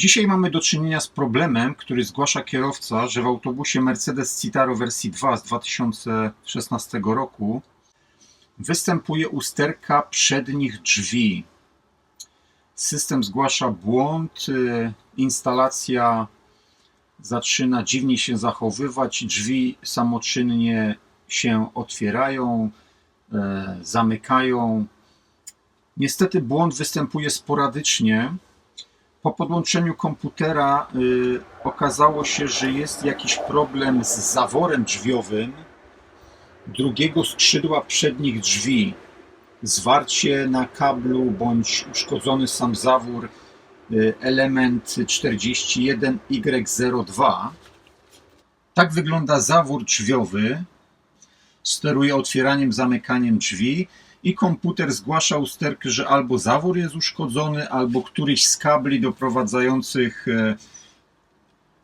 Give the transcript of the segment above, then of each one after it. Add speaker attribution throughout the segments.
Speaker 1: Dzisiaj mamy do czynienia z problemem, który zgłasza kierowca, że w autobusie Mercedes Citaro wersji 2 z 2016 roku występuje usterka przednich drzwi. System zgłasza błąd, y, instalacja zaczyna dziwnie się zachowywać, drzwi samoczynnie się otwierają, e, zamykają. Niestety błąd występuje sporadycznie. Po podłączeniu komputera y, okazało się, że jest jakiś problem z zaworem drzwiowym drugiego skrzydła przednich drzwi. Zwarcie na kablu bądź uszkodzony sam zawór y, element 41Y02. Tak wygląda zawór drzwiowy. Steruje otwieraniem, zamykaniem drzwi i komputer zgłasza usterkę, że albo zawór jest uszkodzony, albo któryś z kabli doprowadzających e,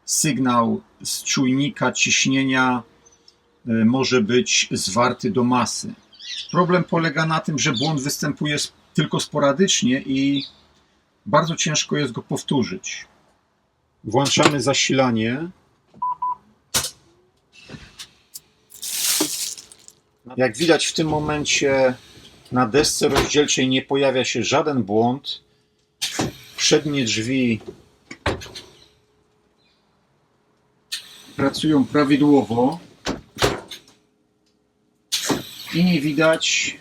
Speaker 1: sygnał z czujnika ciśnienia e, może być zwarty do masy. Problem polega na tym, że błąd występuje tylko sporadycznie i bardzo ciężko jest go powtórzyć. Włączamy zasilanie. Jak widać w tym momencie na desce rozdzielczej nie pojawia się żaden błąd. Przednie drzwi pracują prawidłowo i nie widać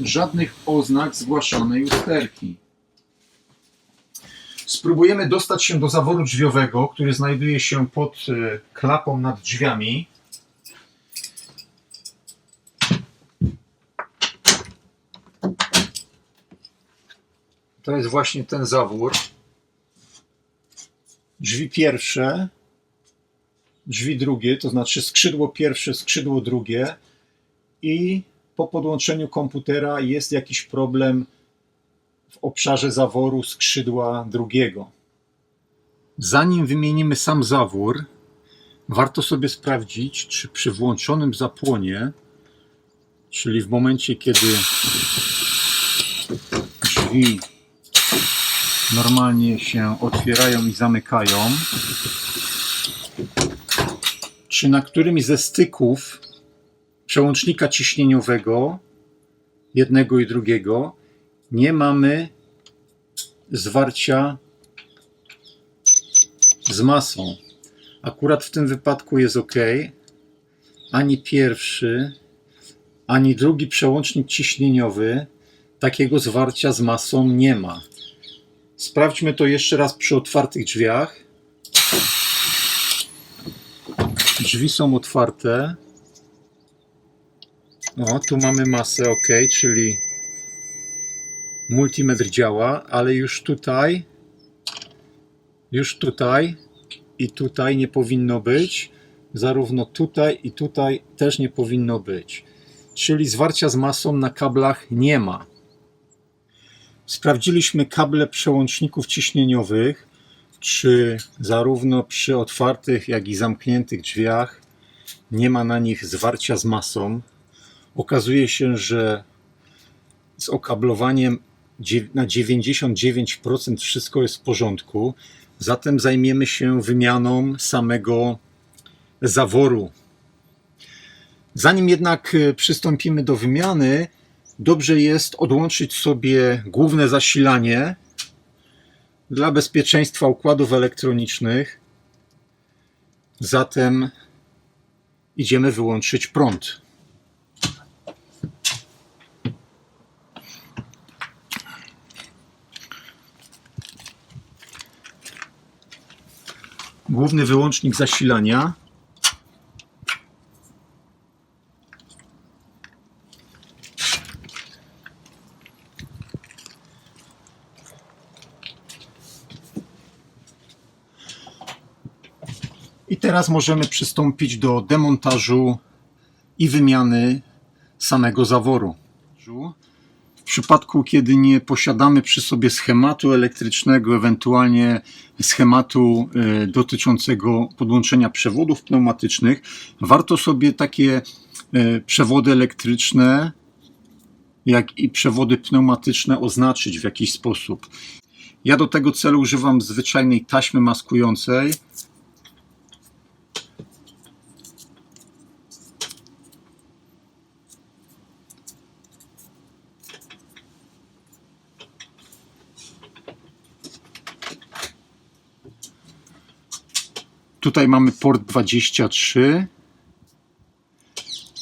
Speaker 1: żadnych oznak zgłaszanej usterki. Spróbujemy dostać się do zaworu drzwiowego, który znajduje się pod e, klapą nad drzwiami. To jest właśnie ten zawór. Drzwi pierwsze, drzwi drugie, to znaczy skrzydło pierwsze, skrzydło drugie i po podłączeniu komputera jest jakiś problem w obszarze zaworu skrzydła drugiego. Zanim wymienimy sam zawór, warto sobie sprawdzić, czy przy włączonym zapłonie, czyli w momencie, kiedy drzwi normalnie się otwierają i zamykają. Czy na którymś ze styków przełącznika ciśnieniowego, jednego i drugiego, nie mamy zwarcia z masą. Akurat w tym wypadku jest ok. Ani pierwszy, ani drugi przełącznik ciśnieniowy takiego zwarcia z masą nie ma. Sprawdźmy to jeszcze raz przy otwartych drzwiach. Drzwi są otwarte. O, tu mamy masę OK, czyli multimetr działa, ale już tutaj, już tutaj i tutaj nie powinno być. Zarówno tutaj i tutaj też nie powinno być. Czyli zwarcia z masą na kablach nie ma. Sprawdziliśmy kable przełączników ciśnieniowych, czy zarówno przy otwartych, jak i zamkniętych drzwiach nie ma na nich zwarcia z masą. Okazuje się, że z okablowaniem na 99% wszystko jest w porządku. Zatem zajmiemy się wymianą samego zaworu. Zanim jednak przystąpimy do wymiany, dobrze jest odłączyć sobie główne zasilanie dla bezpieczeństwa układów elektronicznych. Zatem idziemy wyłączyć prąd. Główny wyłącznik zasilania. Teraz możemy przystąpić do demontażu i wymiany samego zaworu. W przypadku, kiedy nie posiadamy przy sobie schematu elektrycznego, ewentualnie schematu e, dotyczącego podłączenia przewodów pneumatycznych, warto sobie takie e, przewody elektryczne, jak i przewody pneumatyczne oznaczyć w jakiś sposób. Ja do tego celu używam zwyczajnej taśmy maskującej. Tutaj mamy port 23.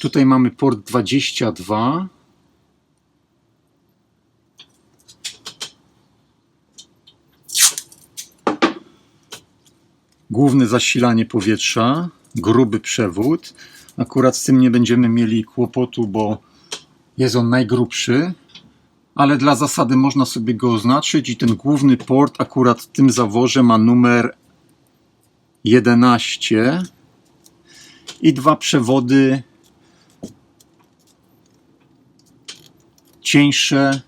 Speaker 1: Tutaj mamy port 22. Główne zasilanie powietrza, gruby przewód. Akurat z tym nie będziemy mieli kłopotu, bo jest on najgrubszy, ale dla zasady można sobie go oznaczyć i ten główny port akurat w tym zaworze ma numer 11 i dwa przewody cieńsze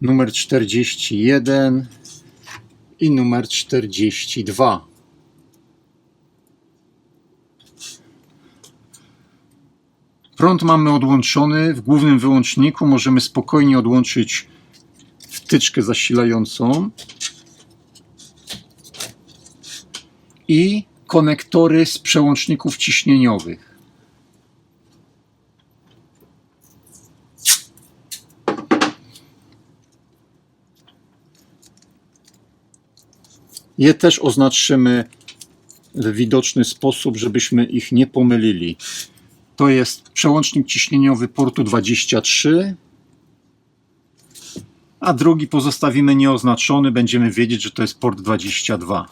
Speaker 1: numer 41 i numer 42. Prąd mamy odłączony w głównym wyłączniku. Możemy spokojnie odłączyć wtyczkę zasilającą i konektory z przełączników ciśnieniowych. Je też oznaczymy w widoczny sposób, żebyśmy ich nie pomylili. To jest przełącznik ciśnieniowy portu 23, a drugi pozostawimy nieoznaczony. Będziemy wiedzieć, że to jest port 22.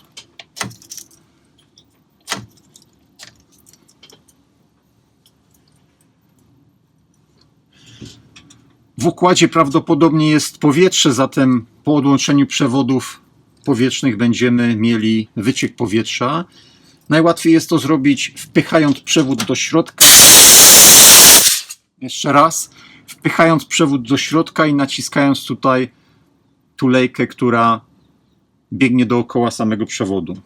Speaker 1: W układzie prawdopodobnie jest powietrze, zatem po odłączeniu przewodów powietrznych będziemy mieli wyciek powietrza. Najłatwiej jest to zrobić wpychając przewód do środka. Jeszcze raz. Wpychając przewód do środka i naciskając tutaj tulejkę, która biegnie dookoła samego przewodu.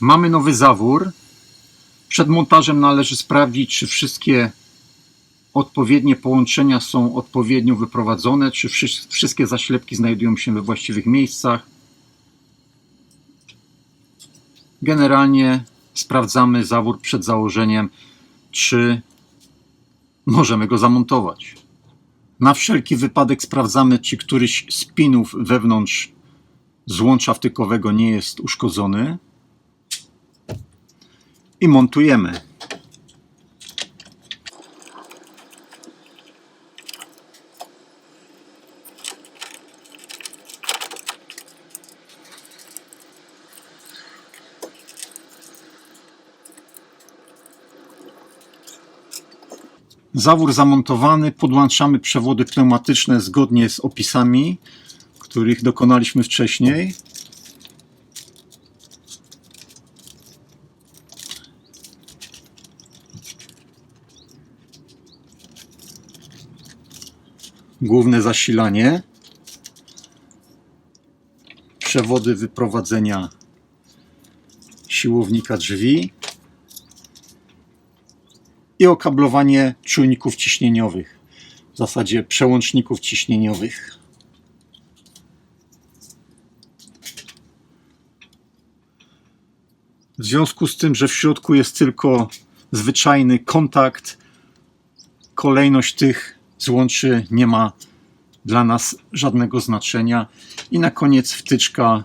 Speaker 1: Mamy nowy zawór. Przed montażem należy sprawdzić, czy wszystkie odpowiednie połączenia są odpowiednio wyprowadzone, czy wszy- wszystkie zaślepki znajdują się we właściwych miejscach. Generalnie sprawdzamy zawór przed założeniem, czy możemy go zamontować. Na wszelki wypadek sprawdzamy, czy któryś z pinów wewnątrz złącza wtykowego nie jest uszkodzony i montujemy. Zawór zamontowany, podłączamy przewody pneumatyczne zgodnie z opisami, których dokonaliśmy wcześniej. Główne zasilanie, przewody wyprowadzenia siłownika drzwi i okablowanie czujników ciśnieniowych, w zasadzie przełączników ciśnieniowych. W związku z tym, że w środku jest tylko zwyczajny kontakt, kolejność tych złączy nie ma dla nas żadnego znaczenia. I na koniec wtyczka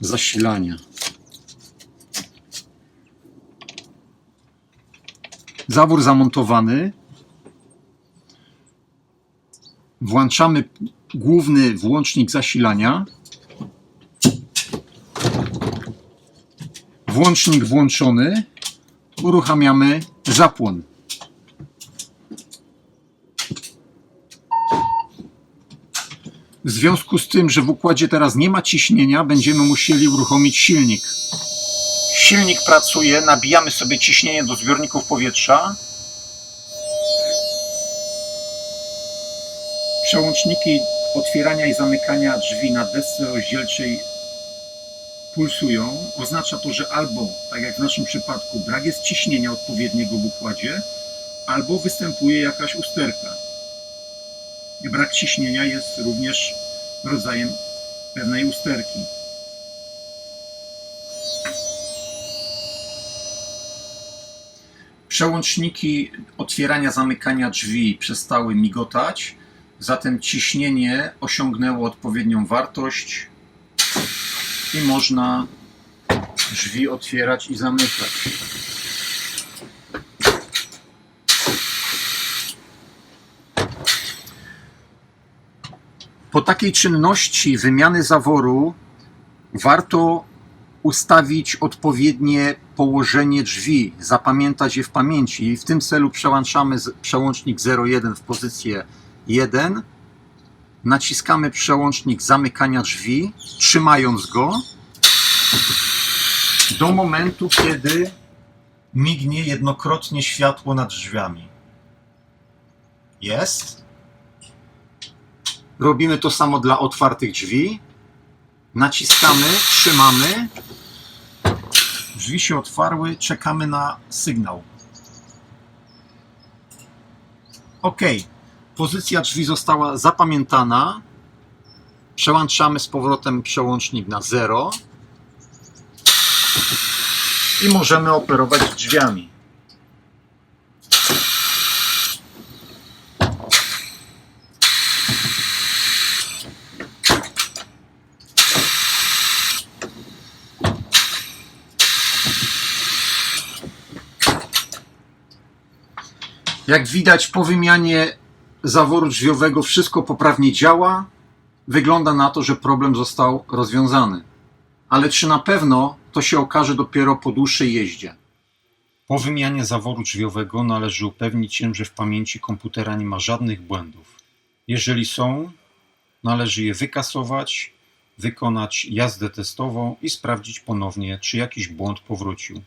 Speaker 1: zasilania. Zawór zamontowany. Włączamy główny włącznik zasilania. Włącznik włączony. Uruchamiamy zapłon. W związku z tym, że w układzie teraz nie ma ciśnienia, będziemy musieli uruchomić silnik. Silnik pracuje, nabijamy sobie ciśnienie do zbiorników powietrza. Przełączniki otwierania i zamykania drzwi na desce rozdzielczej pulsują. Oznacza to, że albo, tak jak w naszym przypadku, brak jest ciśnienia odpowiedniego w układzie, albo występuje jakaś usterka. Brak ciśnienia jest również rodzajem pewnej usterki. Przełączniki otwierania, zamykania drzwi przestały migotać, zatem ciśnienie osiągnęło odpowiednią wartość i można drzwi otwierać i zamykać. Po takiej czynności wymiany zaworu warto ustawić odpowiednie położenie drzwi, zapamiętać je w pamięci. W tym celu przełączamy przełącznik 01 w pozycję 1. Naciskamy przełącznik zamykania drzwi, trzymając go do momentu, kiedy mignie jednokrotnie światło nad drzwiami. Jest. Robimy to samo dla otwartych drzwi. Naciskamy, trzymamy. Drzwi się otwarły, czekamy na sygnał. OK. Pozycja drzwi została zapamiętana. Przełączamy z powrotem przełącznik na 0 i możemy operować drzwiami. Jak widać po wymianie zaworu drzwiowego wszystko poprawnie działa. Wygląda na to, że problem został rozwiązany. Ale czy na pewno to się okaże dopiero po dłuższej jeździe? Po wymianie zaworu drzwiowego należy upewnić się, że w pamięci komputera nie ma żadnych błędów. Jeżeli są, należy je wykasować, wykonać jazdę testową i sprawdzić ponownie, czy jakiś błąd powrócił.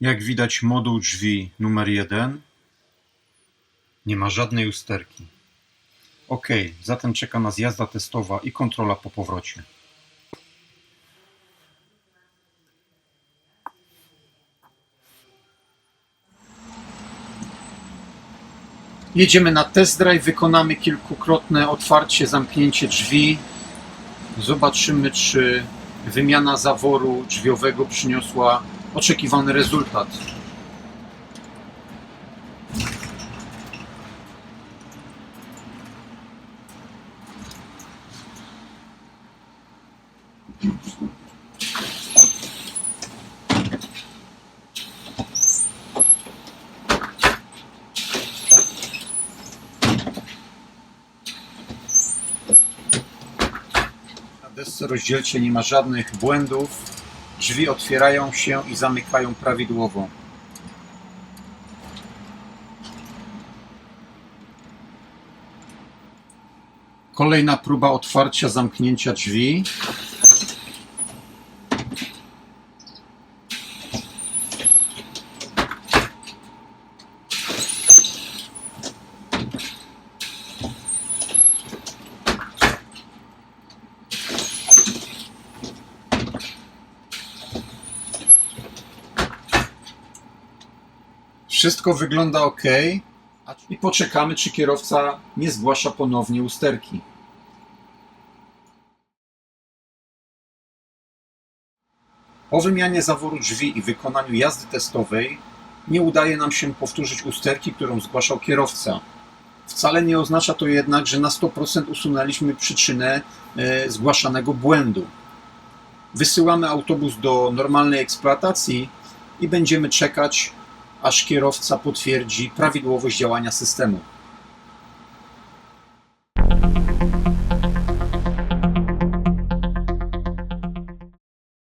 Speaker 1: Jak widać, moduł drzwi numer 1 nie ma żadnej usterki. Ok, zatem czeka nas jazda testowa i kontrola po powrocie. Jedziemy na test drive, wykonamy kilkukrotne otwarcie, zamknięcie drzwi. Zobaczymy, czy wymiana zaworu drzwiowego przyniosła oczekiwany rezultat. Desce nie ma żadnych błędów. Drzwi otwierają się i zamykają prawidłowo. Kolejna próba otwarcia, zamknięcia drzwi. Wszystko wygląda ok. I poczekamy, czy kierowca nie zgłasza ponownie usterki. Po wymianie zaworu drzwi i wykonaniu jazdy testowej nie udaje nam się powtórzyć usterki, którą zgłaszał kierowca. Wcale nie oznacza to jednak, że na 100% usunęliśmy przyczynę e, zgłaszanego błędu. Wysyłamy autobus do normalnej eksploatacji i będziemy czekać, aż kierowca potwierdzi prawidłowość działania systemu.